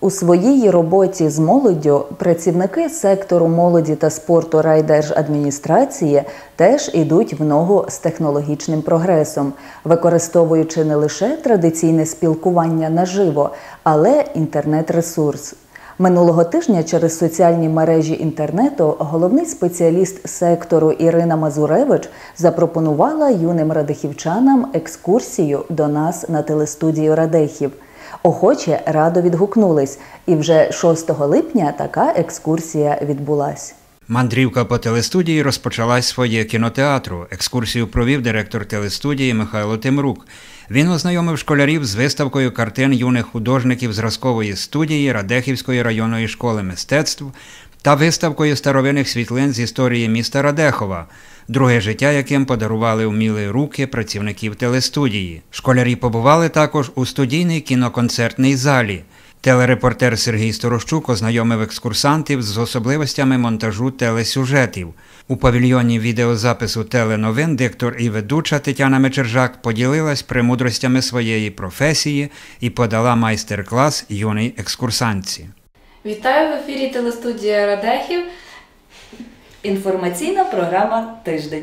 У своїй роботі з молоддю працівники сектору молоді та спорту райдержадміністрації теж ідуть в ногу з технологічним прогресом, використовуючи не лише традиційне спілкування наживо, але інтернет-ресурс. Минулого тижня через соціальні мережі інтернету головний спеціаліст сектору Ірина Мазуревич запропонувала юним радихівчанам екскурсію до нас на телестудію Радехів. Охоче радо відгукнулись, і вже 6 липня така екскурсія відбулась. Мандрівка по телестудії розпочалась своє кінотеатру. Екскурсію провів директор телестудії Михайло Тимрук. Він ознайомив школярів з виставкою картин юних художників зразкової студії Радехівської районної школи мистецтв та виставкою старовинних світлин з історії міста Радехова, друге життя, яким подарували вміли руки працівників телестудії. Школярі побували також у студійній кіноконцертній залі. Телерепортер Сергій Сторощук ознайомив екскурсантів з особливостями монтажу телесюжетів. У павільйоні відеозапису теленовин диктор і ведуча Тетяна Мечержак поділилась премудростями своєї професії і подала майстер-клас юній екскурсантці. Вітаю в ефірі телестудія Радехів. Інформаційна програма Тиждень.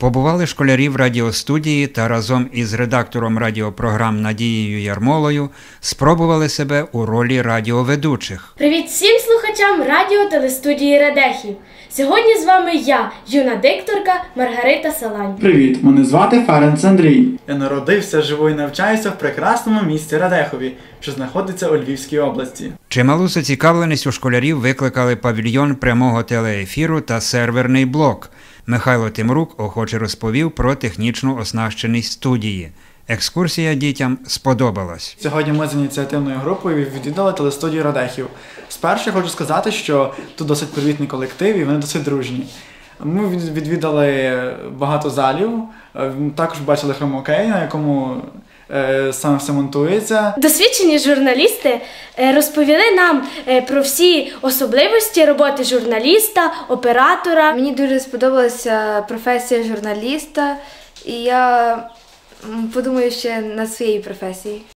Побували школярі в радіостудії та разом із редактором радіопрограм Надією Ярмолою спробували себе у ролі радіоведучих. Привіт всім слухачам радіо телестудії Радехів. Сьогодні з вами я, юна дикторка Маргарита Салань. Привіт, мене звати Ференц Андрій. Я народився, живу і навчаюся в прекрасному місті Радехові, що знаходиться у Львівській області. Чималу зацікавленість у школярів викликали павільйон прямого телеефіру та серверний блок. Михайло Тимрук охоче розповів про технічну оснащеність студії. Екскурсія дітям сподобалась. Сьогодні ми з ініціативною групою відвідали телестудію Радехів. Спершу хочу сказати, що тут досить привітний колектив і вони досить дружні. Ми відвідали багато залів, е, також бачили хромокей, на якому е, саме все монтується. Досвідчені журналісти е, розповіли нам е, про всі особливості роботи журналіста, оператора. Мені дуже сподобалася професія журналіста, і я подумаю ще на своїй професією.